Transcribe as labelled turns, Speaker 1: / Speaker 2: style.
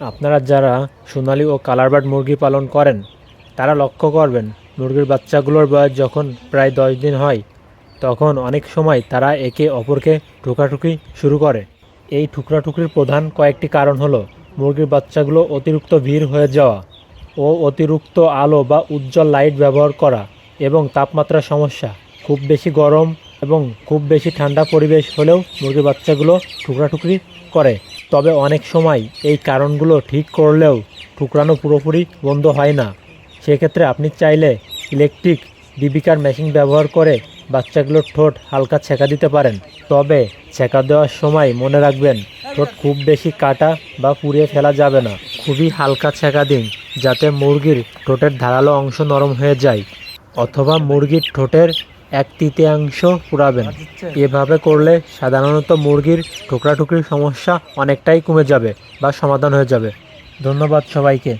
Speaker 1: আপনারা যারা সোনালী ও কালারবার্ড মুরগি পালন করেন, তারা লক্ষ্য করবেন, মুরগির বাচ্চাগুলোর বয়স যখন প্রায় দশ দিন হয়, তখন অনেক সময় তারা একে অপরকে ঠুকাঠুকি শুরু করে। এই ঠুকরাঠুকরির প্রধান কয়েকটি কারণ হলো, মুরগির বাচ্চাগুলো অতিরিক্ত ভিড় হয়ে যাওয়া ও অতিরিক্ত আলো বা উজ্জ্বল লাইট ব্যবহার করা এবং তাপমাত্রার সমস্যা। খুব বেশি গরম এবং খুব বেশি ঠান্ডা পরিবেশ হলেও মুরগির বাচ্চাগুলো ঠুকরাঠুকরি করে। তবে অনেক সময় এই কারণগুলো ঠিক করলেও টুকরানো পুরোপুরি বন্ধ হয় না। সেক্ষেত্রে আপনি চাইলে ইলেকট্রিক বিবিকার মেশিন ব্যবহার করে বাচ্চাগুলোর ঠোঁট হালকা ছেঁকা দিতে পারেন। তবে ছেঁকা দেওয়ার সময় মনে রাখবেন, ঠোঁট খুব বেশি কাটা বা পুড়িয়ে ফেলা যাবে না। খুবই হালকা ছেঁকা দিন, যাতে মুরগির ঠোঁটের ধারালো অংশ নরম হয়ে যায়। অথবা মুরগির ঠোঁটের এক তৃতীয়াংশ পুরাবেন। এভাবে করলে সাধারণত মুরগির ঠোকরাঠুকরির সমস্যা অনেকটাই কমে যাবে বা সমাধান হয়ে যাবে। ধন্যবাদ সবাইকে।